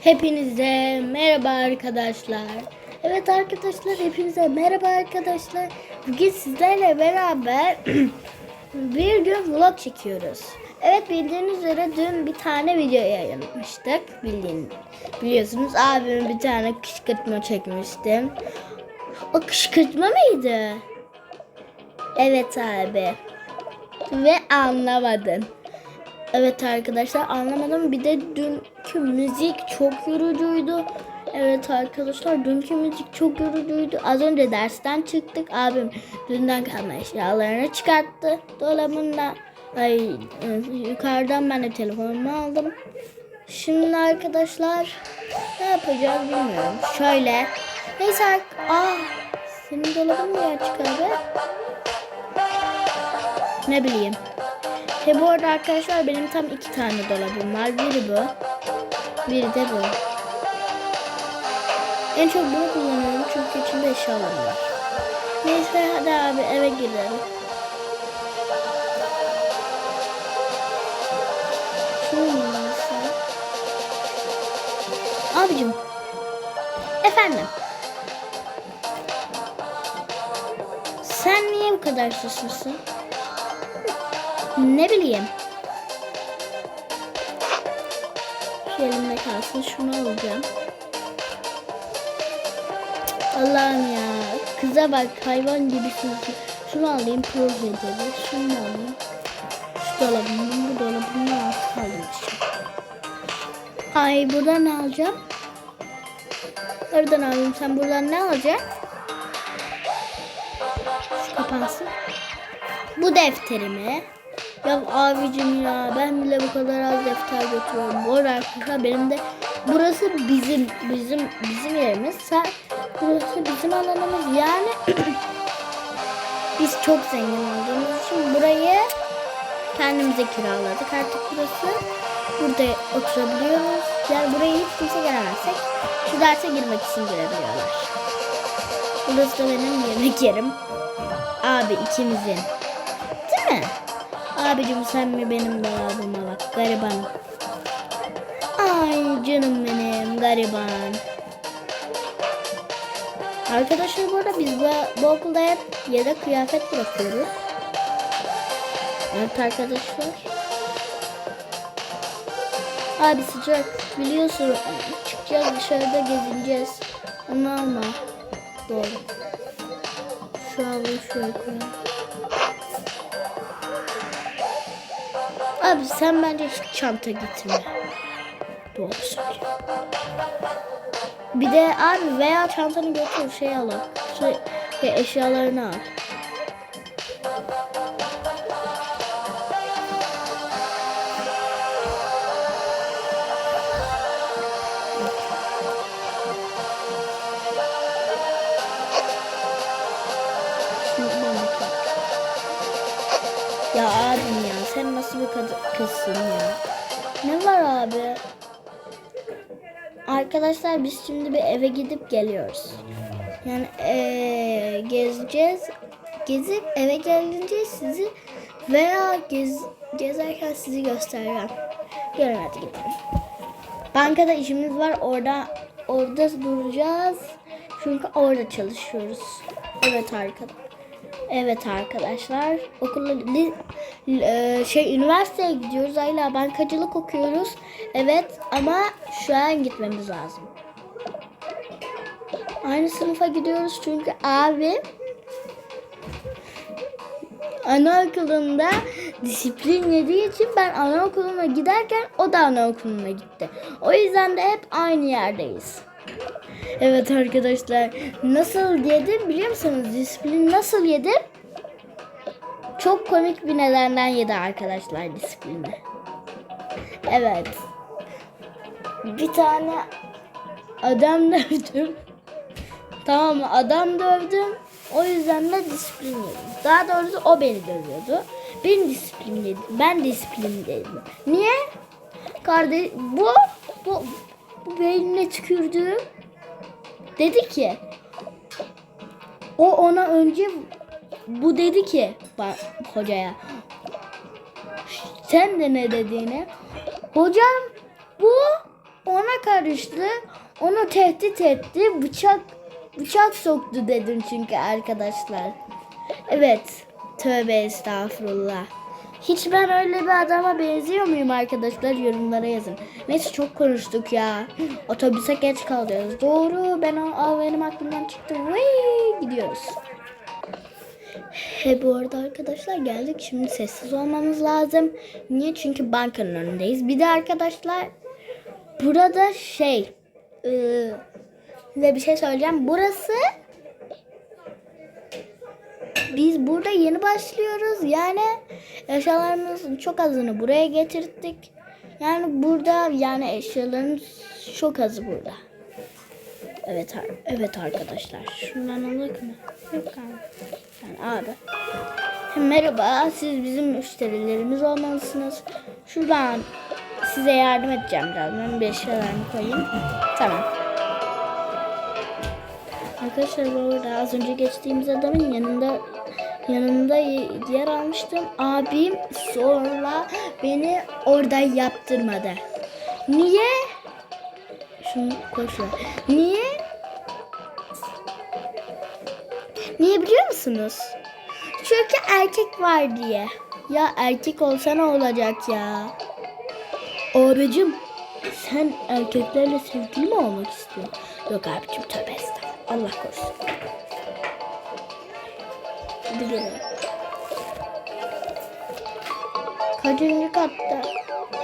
Hepinize merhaba arkadaşlar. Evet arkadaşlar hepinize merhaba arkadaşlar. Bugün sizlerle beraber bir gün vlog çekiyoruz. Evet bildiğiniz üzere dün bir tane video yayınlamıştık. Bildiğin, biliyorsunuz abimin bir tane kışkırtma çekmiştim. O kışkırtma mıydı? Evet abi. Ve anlamadın. Evet arkadaşlar anlamadım. Bir de dünkü müzik çok yorucuydu. Evet arkadaşlar dünkü müzik çok yorucuydu. Az önce dersten çıktık. Abim dünden kalma eşyalarını çıkarttı dolabından. Ay e, yukarıdan ben de telefonumu aldım. Şimdi arkadaşlar ne yapacağız bilmiyorum. Şöyle. Neyse. Aa, senin dolabın niye açık abi? Ne bileyim. He bu arada arkadaşlar benim tam iki tane dolabım var. Biri bu. Biri de bu. En çok bunu kullanıyorum çünkü içinde eşyalarım var. Neyse hadi abi eve gidelim. Abicim. Efendim. Sen niye bu kadar susmuşsun? Ne bileyim. Şu elimde kalsın. Şunu alacağım. Allah'ım ya. Kıza bak hayvan gibi sürüyor. Şunu alayım projeleri. Şunu alayım. Şu dolabımı, bu dolabımı artık aldım işte. Ay buradan ne alacağım? Oradan alayım. Sen buradan ne alacaksın? Şu kapansın. Bu defterimi. Ya abicim ya ben bile bu kadar az defter götürüyorum. Bu arada benim de burası bizim bizim bizim yerimiz. Sen burası bizim alanımız. Yani biz çok zengin olduğumuz için burayı kendimize kiraladık. Artık burası burada oturabiliyoruz. Yani buraya hiç kimse gelemezsek şu derse girmek için girebiliyorlar. Burası da benim yemek yerim. Abi ikimizin. Değil mi? Abicim sen mi benim dolabıma bak gariban. Ay canım benim gariban. Arkadaşlar bu arada biz bu, bu okulda hep yedek kıyafet bırakıyoruz. Evet arkadaşlar. Abi sıcak biliyorsun çıkacağız dışarıda gezineceğiz. Onu alma. Doğru. Şu havayı şöyle koyalım. Abi sen bence hiç çanta getirme. Doğru söylüyor. Bir de abi veya çantanı götür şey al. Şey, eşyalarını al. Nasıl bir kad- kızsın ya? Ne var abi? Arkadaşlar biz şimdi bir eve gidip geliyoruz. Yani eee, gezeceğiz. Gezip eve gelince sizi veya gez, gezerken sizi göstereceğim. Gelin hadi gidelim. Bankada işimiz var. Orada orada duracağız. Çünkü orada çalışıyoruz. Evet arkadaşlar. Evet arkadaşlar. Okula e, şey üniversiteye gidiyoruz. Hala bankacılık okuyoruz. Evet ama şu an gitmemiz lazım. Aynı sınıfa gidiyoruz çünkü abi anaokulunda disiplin yediği için ben anaokuluna giderken o da anaokuluna gitti. O yüzden de hep aynı yerdeyiz. Evet arkadaşlar nasıl yedim biliyor musunuz? Disiplin nasıl yedim? Çok komik bir nedenden yedi arkadaşlar disiplini. Evet. Bir tane adam dövdüm. Tamam mı? Adam dövdüm. O yüzden de disiplin yedim. Daha doğrusu o beni dövüyordu. Ben disiplin yedim. Ben disiplin yedim. Niye? Kardeş bu bu bu beynine tükürdüğüm dedi ki o ona önce bu dedi ki bak hocaya sen de ne dediğine hocam bu ona karıştı. Onu tehdit etti. Bıçak bıçak soktu dedim çünkü arkadaşlar. Evet. Tövbe estağfurullah. Hiç ben öyle bir adama benziyor muyum arkadaşlar? Yorumlara yazın. Neyse çok konuştuk ya. Otobüse geç kalıyoruz. Doğru. Ben o Aa, benim aklımdan çıktı. Vay, gidiyoruz. He bu arada arkadaşlar geldik. Şimdi sessiz olmamız lazım. Niye? Çünkü bankanın önündeyiz. Bir de arkadaşlar burada şey e, size bir şey söyleyeceğim. Burası biz burada yeni başlıyoruz. Yani eşyalarımızın çok azını buraya getirdik. Yani burada yani eşyaların çok azı burada. Evet evet arkadaşlar. Şundan alak mı? Yok abi. Yani abi. Merhaba, siz bizim müşterilerimiz olmalısınız. Şuradan size yardım edeceğim biraz. Ben bir eşyalarımı koyayım. Tamam. Arkadaşlar bu arada az önce geçtiğimiz adamın yanında yanında yer almıştım. Abim sonra beni orada yaptırmadı. Niye? Şunu şuraya. Niye? Niye biliyor musunuz? Çünkü erkek var diye. Ya erkek olsa ne olacak ya? Abicim sen erkeklerle sevgili mi olmak istiyorsun? Yok abicim tövbe. Allah korusun. Hadi gelin. Kaçıncı katta?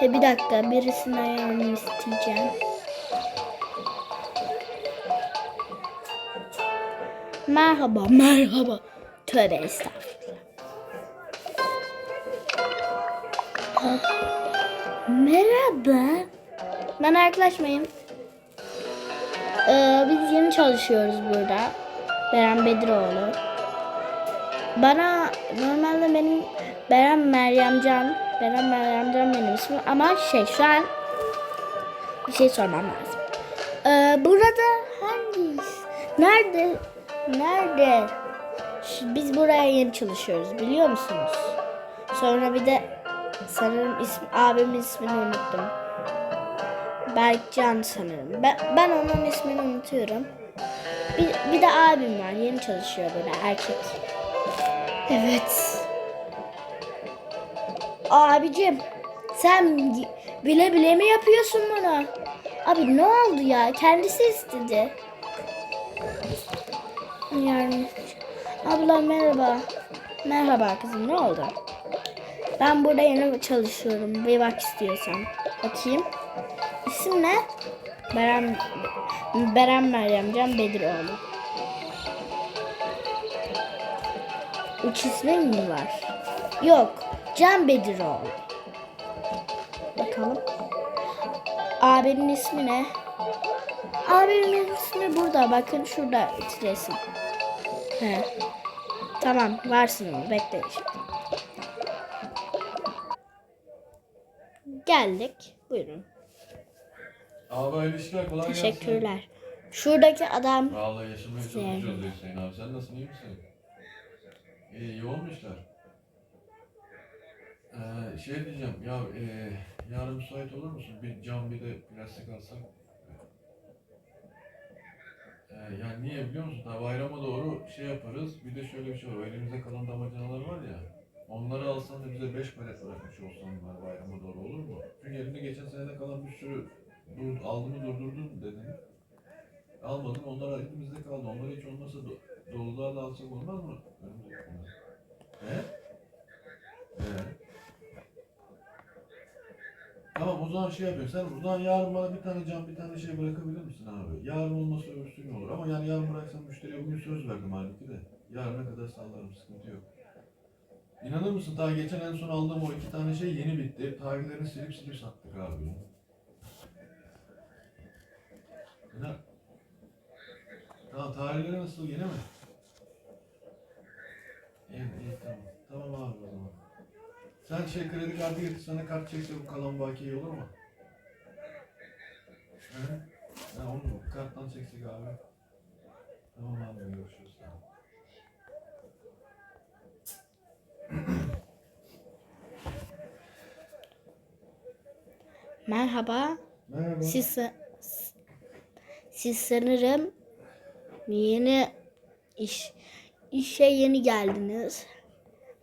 He bir dakika birisinin ayağını isteyeceğim. Merhaba, merhaba. Tövbe estağfurullah. Ha. Merhaba. Ben yaklaşmayayım. Ee, biz yeni çalışıyoruz burada. Beren Bediroğlu. Bana normalde benim Beren Meryemcan. Beren Meryemcan benim ismim ama şey şu an bir şey sormam lazım. Ee, burada hangi nerede nerede biz buraya yeni çalışıyoruz biliyor musunuz? Sonra bir de sanırım ismi, abimin ismini unuttum. Berkcan sanırım. Ben, ben onun ismini unutuyorum. Bir, bir de abim var. Yeni çalışıyor böyle erkek. Evet. Abicim sen bile bile mi yapıyorsun bunu? Abi ne oldu ya? Kendisi istedi. Yani abla merhaba. Merhaba kızım ne oldu? Ben burada yeni çalışıyorum. Bir bak istiyorsan. Bakayım. İsim ne? Beren, Beren Meryem Can Bediroğlu. Üç ismin mi var? Yok. Can Bediroğlu. Bakalım. Abinin ismi ne? Abimin ismi burada. Bakın şurada resim. He. Tamam. Varsın. Bekle şimdi. Geldik. Buyurun. Abi hayırlı işler kolay gelsin. Teşekkürler. Şuradaki adam Vallahi yaşamayı çok Güzel. oluyor Hüseyin abi. Sen nasılsın iyi misin? İyi, iyi olmuşlar. Ee, şey diyeceğim ya e, yarın müsait olur musun? Bir cam bir de plastik alsak. Ee, yani niye biliyor musun? Daha bayrama doğru şey yaparız. Bir de şöyle bir şey var. Elimizde kalan damacanalar var ya. Onları alsan da bize 5 palet bırakmış olsan var bayrama doğru olur mu? Çünkü elimde geçen senede kalan bir sürü dur, aldığımı durdurdun dedin. Almadım. Onlar elimizde kaldı. Onları hiç olmasa do dolularla alsak olmaz mı? He? He. Tamam o zaman şey yapıyorum. Sen buradan yarın bana bir tane cam bir tane şey bırakabilir misin abi? Yarın olmasa öbürsü gün olur. Ama yani yarın bıraksam müşteriye bugün söz verdim halbuki de. Yarına kadar sağlarım. Sıkıntı yok. İnanır mısın? Daha geçen en son aldığım o iki tane şey yeni bitti. Tarihlerini silip silip sattık abi. Ne? Tamam tarihleri nasıl yeni mi? İyi, iyi tamam. Tamam abi o zaman. Sen şey kredi kartı getir sana kart çekse bu kalan bakiye olur mu? Hı? Ha, onu karttan çeksek abi. Tamam abi görüşürüz. Tamam. merhaba. Merhaba. Siz, siz sanırım yeni iş işe yeni geldiniz.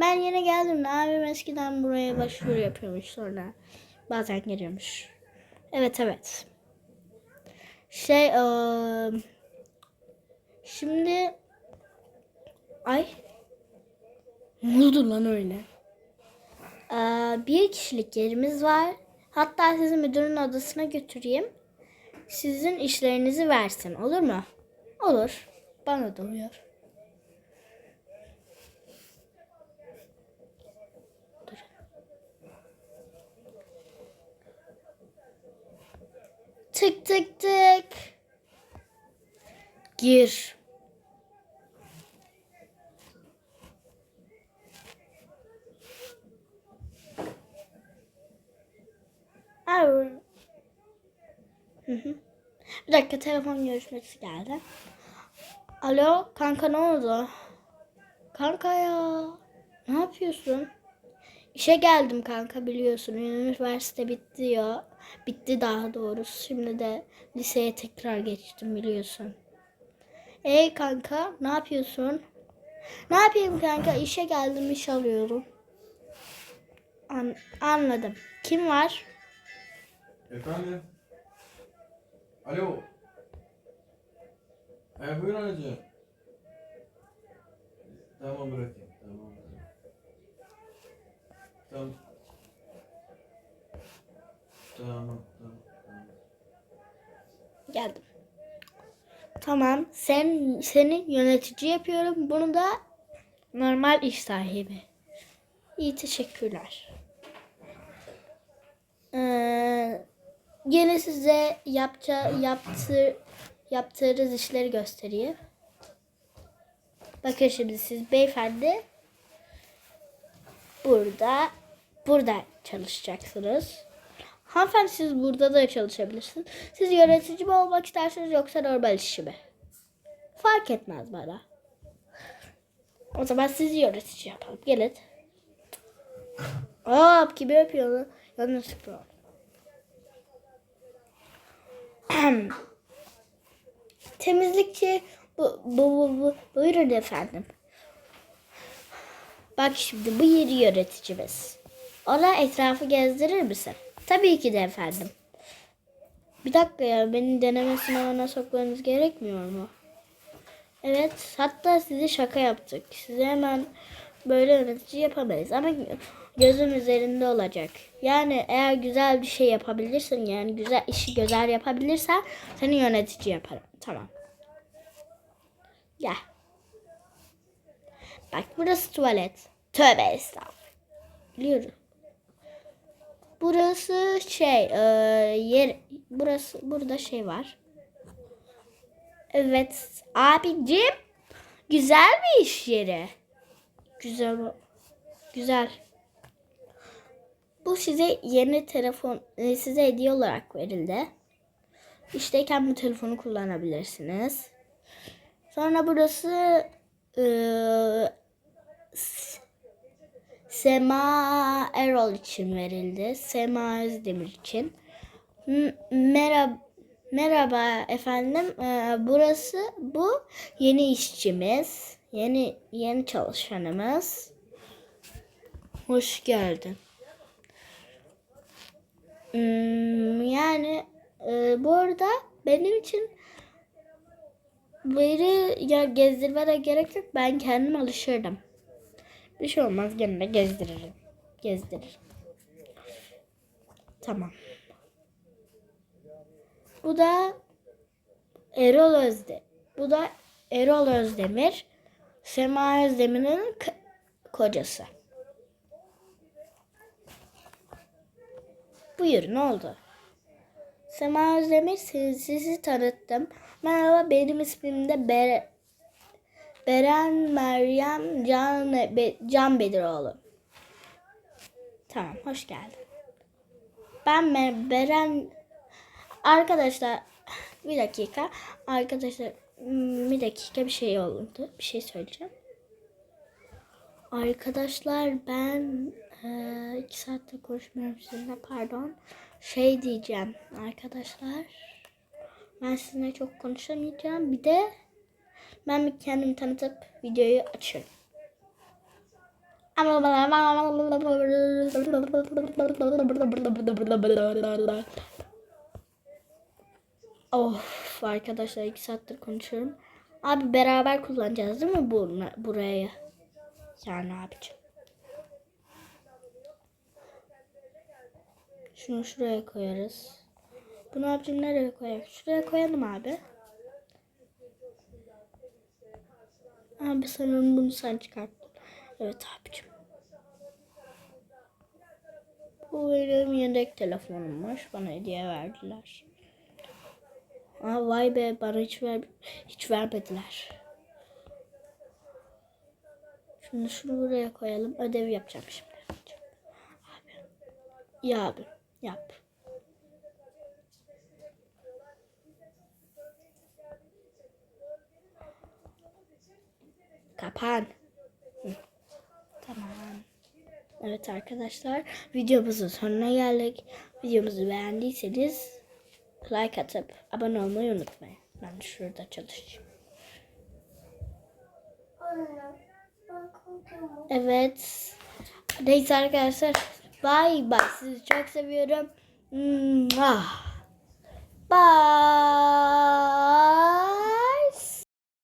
Ben yeni geldim. Abim eskiden buraya başvuru yapıyormuş sonra. Bazen geliyormuş. Evet evet. Şey eee, şimdi ay ne lan öyle? Eee, bir kişilik yerimiz var. Hatta sizi müdürün odasına götüreyim. Sizin işlerinizi versin. Olur mu? Olur. Bana da uyar. Tık tık tık. Gir. Hı. Bir dakika telefon görüşmesi geldi. Alo kanka ne oldu? Kanka ya ne yapıyorsun? İşe geldim kanka biliyorsun. Üniversite bitti ya. Bitti daha doğrusu. Şimdi de liseye tekrar geçtim biliyorsun. Ey kanka ne yapıyorsun? Ne yapayım kanka işe geldim iş arıyorum. An- anladım. Kim var? Efendim? Alo. E buyur anacığım. Tamam bırakayım. Tamam. Tamam. Tamam. Tamam. Geldim. Tamam. Sen seni yönetici yapıyorum. Bunu da normal iş sahibi. İyi teşekkürler. Ee, yine size yapça, yaptı, yaptığınız işleri göstereyim. Bakın şimdi siz beyefendi burada burada çalışacaksınız. Hanımefendi siz burada da çalışabilirsiniz. Siz yönetici mi olmak istersiniz yoksa normal işçi mi? Fark etmez bana. O zaman sizi yönetici yapalım. Gelin. Hop kimi öpüyor? Yanlışlıkla oldu. Temizlikçi bu, bu, bu, bu, buyurun efendim. Bak şimdi bu yeri yöneticimiz. Ona etrafı gezdirir misin? Tabii ki de efendim. Bir dakika ya beni deneme sınavına sokmanız gerekmiyor mu? Evet hatta size şaka yaptık. Size hemen böyle yönetici yapamayız ama gözüm üzerinde olacak. Yani eğer güzel bir şey yapabilirsin yani güzel işi güzel yapabilirsen seni yönetici yaparım. Tamam. Gel. Bak burası tuvalet. Tövbe estağfurullah. Biliyorum. Burası şey e, yer burası burada şey var. Evet abicim güzel bir iş yeri. Güzel güzel. Bu size yeni telefon e, size hediye olarak verildi. İşteyken bu telefonu kullanabilirsiniz. Sonra burası e, Sema Erol için verildi. Sema Özdemir için. Merhaba, merhaba efendim. Ee, burası bu yeni işçimiz. Yeni yeni çalışanımız. Hoş geldin. Hmm, yani e, bu arada benim için biri ya gezdirmene gerek yok. Ben kendim alışırdım. Bir şey olmaz gene de gezdiririm. Gezdiririm. Tamam. Bu da Erol Özde. Bu da Erol Özdemir. Sema Özdemir'in kocası. Buyur ne oldu? Sema Özdemir sizi, tanıttım. Merhaba benim ismim de Ber Beren Meryem Can, Be, Can Bediroğlu. Tamam hoş geldin. Ben Mer- Beren arkadaşlar bir dakika arkadaşlar hmm, bir dakika bir şey oldu bir şey söyleyeceğim. Arkadaşlar ben eee, iki saatte konuşmuyorum sizinle pardon. şey diyeceğim arkadaşlar. Ben sizinle çok konuşamayacağım. Bir de ben bir kendimi tanıtıp videoyu açıyorum. Of arkadaşlar iki saattir konuşuyorum. Abi beraber kullanacağız değil mi bu burayı? Yani abicim. Şunu şuraya koyarız. Bunu abicim nereye koyalım? Şuraya koyalım abi. Abi sanırım bunu sen çıkarttın. Evet abicim. Bu benim yedek telefonummuş. Bana hediye verdiler. Aa, vay be bana hiç ver hiç vermediler. Şimdi şunu buraya koyalım. Ödev yapacağım şimdi. Abi. Ya abi yap. Kapan. Hı. Tamam. Evet arkadaşlar videomuzun sonuna geldik. Videomuzu beğendiyseniz like atıp abone olmayı unutmayın. Ben şurada çalışayım. Evet. Neyse arkadaşlar. Bye bye. Sizi çok seviyorum. Bye.